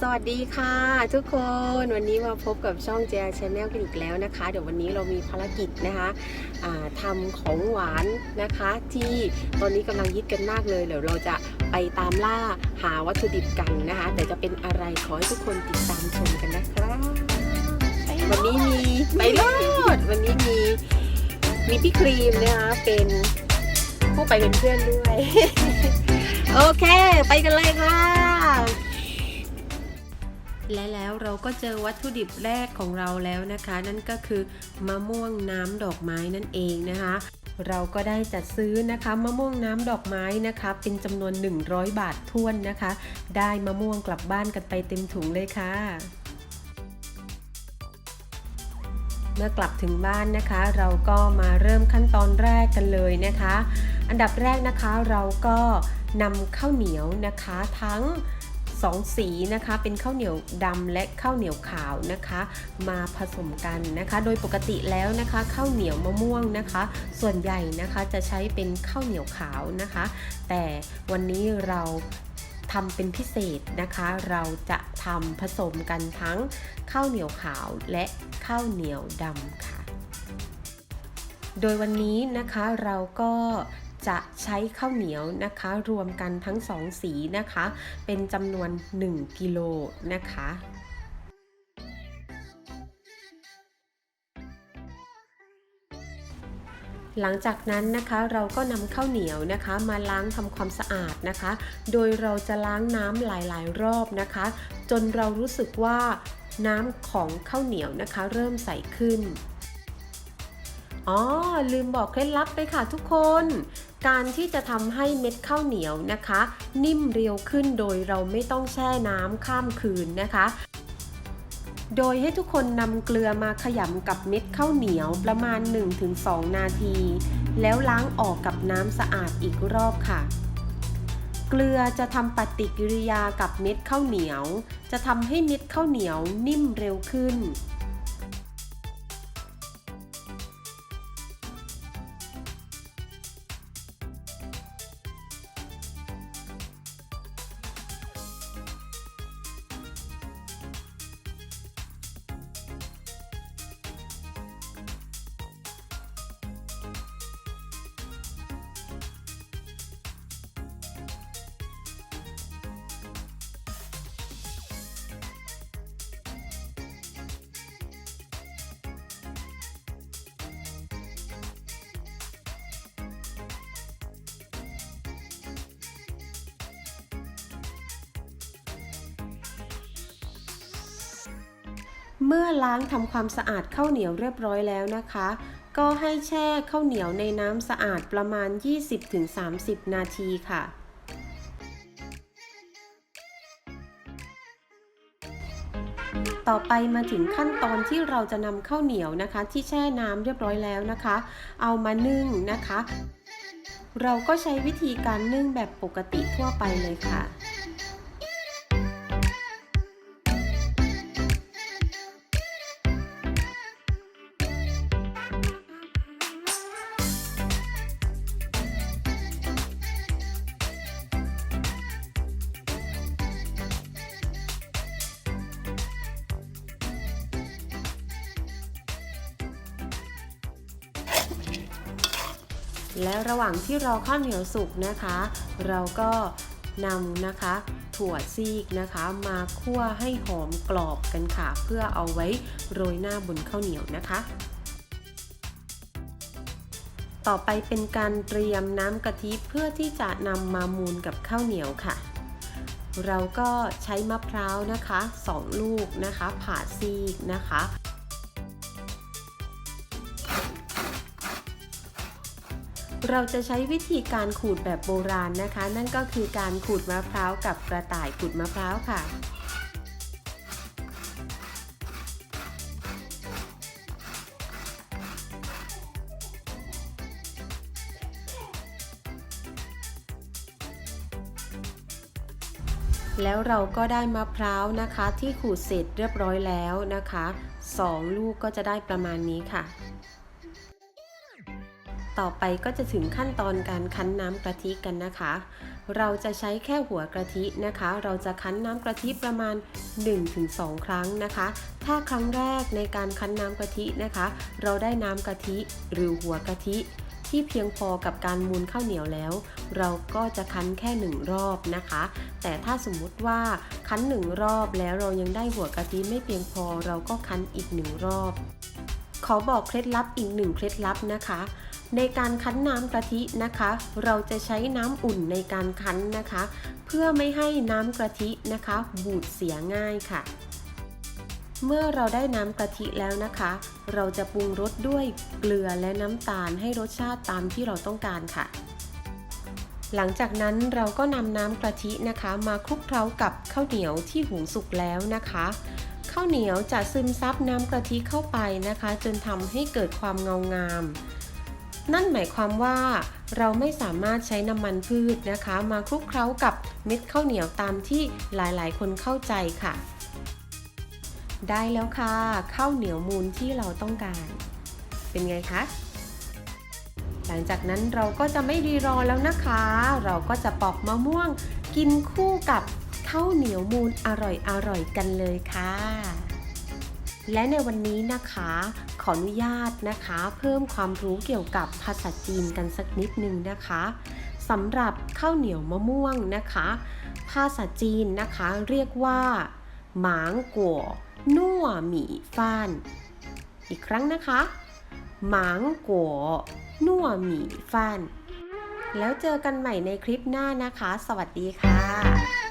สวัสดีค่ะทุกคนวันนี้มาพบกับช่องเจียชแนลกันอีกแล้วนะคะ เดี๋ยววันนี้เรามีภารกิจนะคะทำของหวานนะคะ ที่ตอนนี้กำลังฮิตกันมากเลยเดี๋ยวเราจะไปตามล่าหาวัตถุดิบกันนะคะ แต่จะเป็นอะไรขอให้ทุกคนติดตามชมกันนะครับวันนี้มีไปรอดวันนี้มีมีพี่ครีมนะคะเป็นผู้ไปเป็นเพื่อนด้วย โอเค ไปกันเลยค่ะ และแล้วเราก็เจอวัตถุดิบแรกของเราแล้วนะคะ นั่นก็คือมะม่วงน้ำดอกไม้นั่นเองนะคะเราก็ได้จัดซื้อนะคะมะม่วงน้ำดอกไม้นะคะ เป็นจำนวน 100 บาทท้วนนะคะ ได้มะม่วงกลับบ้านกันไปเต็มถุงเลยค่ะ เมื่อกลับถึงบ้านนะคะ เราก็มาเริ่มขั้นตอนแรกกันเลยนะคะ อันดับแรกนะคะเราก็นำข้าวเหนียวนะคะทั้ง สองสีนะคะ เป็นข้าวเหนียวดำและข้าวเหนียวขาวนะคะ มาผสมกันนะคะ โดยปกติแล้วนะคะข้าวเหนียวมะม่วงนะคะ ส่วนใหญ่นะคะจะใช้เป็นข้าวเหนียวขาวนะคะ แต่วันนี้เราทำเป็นพิเศษนะคะ เราจะทำผสมกันทั้งข้าวเหนียวขาวและข้าวเหนียวดำค่ะ โดยวันนี้นะคะเราก็ จะใช้ข้าวเหนียวนะคะ รวมกันทั้งสองสีนะคะ เป็นจำนวน 1 กิโลนะคะหลังจากนั้นนะคะเราก็นำข้าวเหนียวนะคะ มาล้างทำความสะอาดนะคะ โดยเราจะล้างน้ำหลาย ๆ รอบนะคะ จนเรารู้สึกว่าน้ำของข้าวเหนียวนะคะ เริ่มใสขึ้นอ๋อลืมบอกเคล็ดลับไปค่ะทุกคน การที่จะทำให้เม็ดข้าวเหนียวนะคะ นิ่มเรียวขึ้นโดยเราไม่ต้องแช่น้ำข้ามคืนนะคะ โดยให้ทุกคนนำเกลือมาขยำกับเม็ดข้าวเหนียวประมาณ 1-2 นาที แล้วล้างออกกับน้ำสะอาดอีกรอบค่ะเกลือจะทำปฏิกิริยากับเม็ดข้าวเหนียว จะทำให้เม็ดข้าวเหนียวนิ่มเร็วขึ้น เมื่อล้างทำความสะอาดข้าวเหนียวเรียบร้อยแล้วนะคะ ก็ให้แช่ข้าวเหนียวในน้ำสะอาดประมาณ 20-30 นาทีค่ะ ต่อไปมาถึงขั้นตอนที่เราจะนำข้าวเหนียวนะคะ ที่แช่น้ำเรียบร้อยแล้วนะคะ เอามานึ่งนะคะ เราก็ใช้วิธีการนึ่งแบบปกติทั่วไปเลยค่ะ แล้วระหว่างที่รอข้าวเหนียวสุกนะคะ เราก็นำนะคะ ถั่วซีกนะคะ มาคั่วให้หอมกรอบกันค่ะ เพื่อเอาไว้โรยหน้าบนข้าวเหนียวนะคะ ต่อไปเป็นการเตรียมน้ำกะทิเพื่อที่จะนำมามูนกับข้าวเหนียวค่ะ เราก็ใช้มะพร้าวนะคะ 2 ลูกนะคะ ผ่าซีกนะคะ เราจะใช้วิธีการขูดแบบโบราณนะคะ นั่นก็คือการขูดมะพร้าวกับกระต่ายขูดมะพร้าวค่ะแล้วเราก็ได้มะพร้าวนะคะที่ขูดเสร็จเรียบร้อยแล้วนะคะสองลูกก็จะได้ประมาณนี้ค่ะ ต่อไปก็จะถึงขั้นตอนการคั้นน้ำกะทิกันนะคะ เราจะใช้แค่หัวกะทินะคะ เราจะคั้นน้ำกะทิประมาณ 1-2 ครั้งนะคะ ถ้าครั้งแรกในการคั้นน้ำกะทินะคะ เราได้น้ำกะทิหรือหัวกะทิที่เพียงพอกับการมูนข้าวเหนียวแล้ว เราก็จะคั้นแค่หนึ่งรอบนะคะ แต่ถ้าสมมุติว่าคั้นหนึ่งรอบแล้วเรายังได้หัวกะทิไม่เพียงพอเราก็คั้นอีกหนึ่งรอบ ขอบอกเคล็ดลับอีกหนึ่งเคล็ดลับนะคะ ในการคั้นน้ำกะทินะคะ เราจะใช้น้ำอุ่นในการคั้นนะคะ เพื่อไม่ให้น้ำกะทินะคะ บูดเสียง่ายค่ะ เมื่อเราได้น้ำกะทิแล้วนะคะ เราจะปรุงรสด้วยเกลือและน้ำตาลให้รสชาติตามที่เราต้องการค่ะหลังจากนั้นเราก็นำน้ำกะทินะคะ มาคลุกเคล้ากับข้าวเหนียวที่หุงสุกแล้วนะคะ ข้าวเหนียวจะซึมซับน้ำกะทิเข้าไปนะคะ จนทำให้เกิดความเงางาม นั่นหมายความว่าเราไม่สามารถใช้น้ำมันพืชนะคะ มาคลุกเคล้ากับเม็ดข้าวเหนียวตามที่หลายๆ คนเข้าใจค่ะ ได้แล้วค่ะข้าวเหนียวมูลที่เราต้องการ เป็นไงคะหลังจากนั้นเราก็จะไม่รีรอแล้วนะคะ เราก็จะปอกมะม่วง กินคู่กับข้าวเหนียวมูลอร่อยๆกันเลยค่ะ และในวันนี้นะคะ ขออนุญาตนะคะ เพิ่มความรู้เกี่ยวกับภาษาจีนกันสักนิดนึงนะคะสำหรับข้าวเหนียวมะม่วงนะคะ ภาษาจีนนะคะเรียกว่าหมางกัวนัวหมี่ฟ้าน อีกครั้งนะคะหมางกัวนัวหมี่ฟ้าน แล้วเจอกันใหม่ในคลิปหน้านะคะ สวัสดีค่ะ